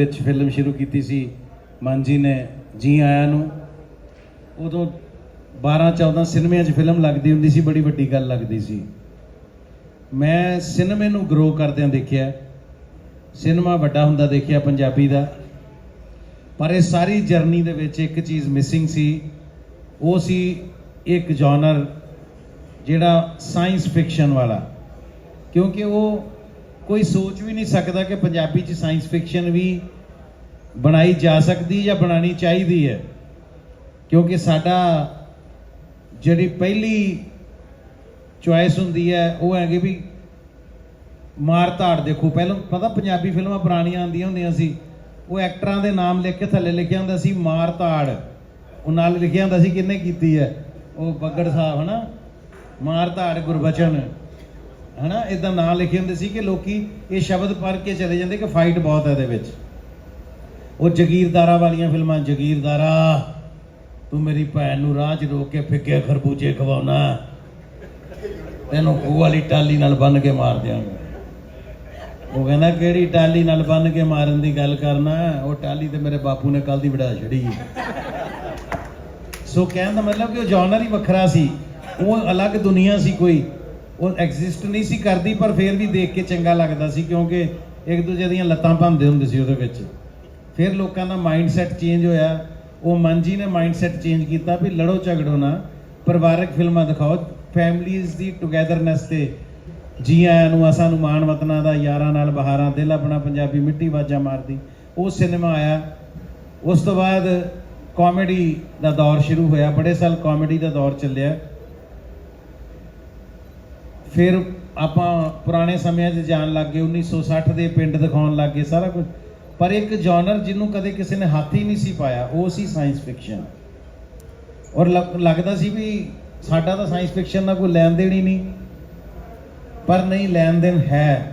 ਵਿੱਚ ਫਿਲਮ ਸ਼ੁਰੂ ਕੀਤੀ ਸੀ। ਮਨ ਜੀ ਨੇ ਜੀ ਆਇਆਂ ਨੂੰ। ਉਦੋਂ 12 14 ਸਿਨੇਮਿਆਂ 'ਚ ਫਿਲਮ ਲੱਗਦੀ ਹੁੰਦੀ ਸੀ, ਬੜੀ ਵੱਡੀ ਗੱਲ ਲੱਗਦੀ ਸੀ। ਮੈਂ ਸਿਨੇਮੇ ਨੂੰ ਗਰੋ ਕਰਦਿਆਂ ਦੇਖਿਆ। ਸਿਨੇਮਾ ਵੱਡਾ ਹੁੰਦਾ ਦੇਖਿਆ ਪੰਜਾਬੀ ਦਾ। ਪਰ ਇਹ ਸਾਰੀ ਜਰਨੀ ਦੇ ਵਿੱਚ ਇੱਕ ਚੀਜ਼ ਮਿਸਿੰਗ ਸੀ। ਉਹ ਸੀ ਇੱਕ ਜਨਰ ਜਿਹੜਾ ਸਾਇੰਸ ਫਿਕਸ਼ਨ ਵਾਲਾ। ਕਿਉਂਕਿ ਉਹ ਕੋਈ ਸੋਚ ਵੀ ਨਹੀਂ ਸਕਦਾ ਕਿ ਪੰਜਾਬੀ 'ਚ ਸਾਇੰਸ ਫਿਕਸ਼ਨ ਵੀ ਬਣਾਈ ਜਾ ਸਕਦੀ ਜਾਂ ਬਣਾਣੀ ਚਾਹੀਦੀ ਹੈ। ਕਿਉਂਕਿ ਸਾਡਾ ਜਿਹੜੀ ਪਹਿਲੀ ਚੁਆਇਸ ਹੁੰਦੀ ਹੈ, ਉਹ ਹੈਗੀ ਵੀ ਮਾਰ ਧਾੜ ਦੇਖੋ। ਪਹਿਲਾਂ ਪਤਾ ਪੰਜਾਬੀ ਫਿਲਮਾਂ ਪੁਰਾਣੀਆਂ ਆਉਂਦੀਆਂ ਹੁੰਦੀਆਂ ਸੀ। ਉਹ ਐਕਟਰਾਂ ਦੇ ਨਾਮ ਲਿਖ ਕੇ ਥੱਲੇ ਲਿਖਿਆ ਹੁੰਦਾ ਸੀ, ਮਾਰ ਧਾੜ। ਉਹ ਨਾਲ ਲਿਖਿਆ ਹੁੰਦਾ ਸੀ ਕਿੰਨੇ ਕੀਤੀ ਹੈ? ਉਹ ਬੱਗੜ ਸਾਹਿਬ, ਹਨਾ? ਮਾਰ ਧਾੜ ਗੁਰਬਚਨ। ਹਨਾ ਇਦਾਂ ਨਾਂ ਲਿਖੇ ਹੁੰਦੇ ਸੀ ਕਿ ਲੋਕੀ ਇਹ ਸ਼ਬਦ ਪੜ੍ਹ ਕੇ ਚਲੇ ਜਾਂਦੇ ਕਿ ਫਾਈਟ ਬਹੁਤ ਹੈ ਇਹਦੇ ਵਿੱਚ। ਉਹ ਜਗੀਰਦਾਰਾ ਵਾਲੀਆਂ ਫਿਲਮਾਂ, ਜਗੀਰਦਾਰਾ, ਤੂੰ ਮੇਰੀ ਭੈਣ ਨੂੰ ਰਾਹ 'ਚ ਰੋਕ ਕੇ ਫਿੱਕੇ ਖਰਬੂਜੇ ਖਵਾਉਣਾ। ਤੈਨੂੰ ਖੂਹ ਵਾਲੀ ਟਾਲੀ ਨਾਲ ਬੰਨ ਕੇ ਮਾਰ ਦਿਆਂਗਾ। ਉਹ ਕਹਿੰਦਾ, ਕਿਹੜੀ ਟਾਲੀ ਨਾਲ ਬੰਨ ਕੇ ਮਾਰਨ ਦੀ ਗੱਲ ਕਰਨਾ? ਉਹ ਟਾਲੀ ਤੇ ਮੇਰੇ ਬਾਪੂ ਨੇ ਕੱਲ ਦੀ ਵੜਾ ਛੜੀ ਸੋ ਕਹਿਣ ਦਾ ਮਤਲਬ ਕਿ ਉਹ ਜਨਰ ਹੀ ਵੱਖਰਾ ਸੀ। ਉਹ ਅਲੱਗ ਦੁਨੀਆ ਸੀ ਕੋਈ। ਉਹ ਐਗਜ਼ਿਸਟ ਨਹੀਂ ਸੀ ਕਰਦੀ, ਪਰ ਫਿਰ ਵੀ ਦੇਖ ਕੇ ਚੰਗਾ ਲੱਗਦਾ ਸੀ, ਕਿਉਂਕਿ ਇੱਕ ਦੂਜੇ ਦੀਆਂ ਲੱਤਾਂ ਭੰਨਦੇ ਹੁੰਦੇ ਸੀ ਉਹਦੇ ਵਿੱਚ। ਫਿਰ ਲੋਕਾਂ ਦਾ ਮਾਈਂਡਸੈਟ ਚੇਂਜ ਹੋਇਆ। ਉਹ ਮਨ ਜੀ ਨੇ ਮਾਈਂਡਸੈਟ ਚੇਂਜ ਕੀਤਾ ਵੀ ਲੜੋ ਝਗੜੋ ਨਾ, ਪਰਿਵਾਰਕ ਫਿਲਮਾਂ ਦਿਖਾਓ ਫੈਮਲੀਜ਼ ਦੀ ਟੁਗੇਦਰਨੈਸ ਤੇ ਜੀ ਆਇਆਂ ਨੂੰ, ਅਸਾਂ ਨੂੰ ਮਾਣ ਵਤਨਾਂ ਦਾ, ਯਾਰਾਂ ਨਾਲ ਬਹਾਰਾਂ, ਦਿਲ ਆਪਣਾ ਪੰਜਾਬੀ ਮਿੱਟੀ ਵਾਜਾ ਮਾਰਦੀ। ਉਹ ਸਿਨੇਮਾ ਆਇਆ। ਉਸ ਤੋਂ ਬਾਅਦ ਕਾਮੇਡੀ ਦਾ ਦੌਰ ਸ਼ੁਰੂ ਹੋਇਆ। ਬੜੇ ਸਾਲ ਕਾਮੇਡੀ ਦਾ ਦੌਰ ਚੱਲਿਆ। ਫਿਰ ਆਪਾਂ ਪੁਰਾਣੇ ਸਮਿਆਂ 'ਚ ਜਾਣ ਲੱਗ ਗਏ 1960 ਦੇ ਪਿੰਡ ਦਿਖਾਉਣ ਲੱਗ ਗਏ ਸਾਰਾ ਕੁਝ ਪਰ ਇੱਕ ਜਨਰ ਜਿਹਨੂੰ ਕਦੇ ਕਿਸੇ ਨੇ ਹੱਥ ਹੀ ਨਹੀਂ ਸੀ ਪਾਇਆ, ਉਹ ਸੀ ਸਾਇੰਸ ਫਿਕਸ਼ਨ ਔਰ ਲੱਗ- ਲੱਗਦਾ ਸੀ ਵੀ ਸਾਡਾ ਤਾਂ ਸਾਇੰਸ ਫਿਕਸ਼ਨ ਨਾਲ ਕੋਈ ਲੈਣ ਦੇਣ ਹੀ ਨਹੀਂ। ਪਰ ਨਹੀਂ ਲੈਣ ਦੇਣ ਹੈ।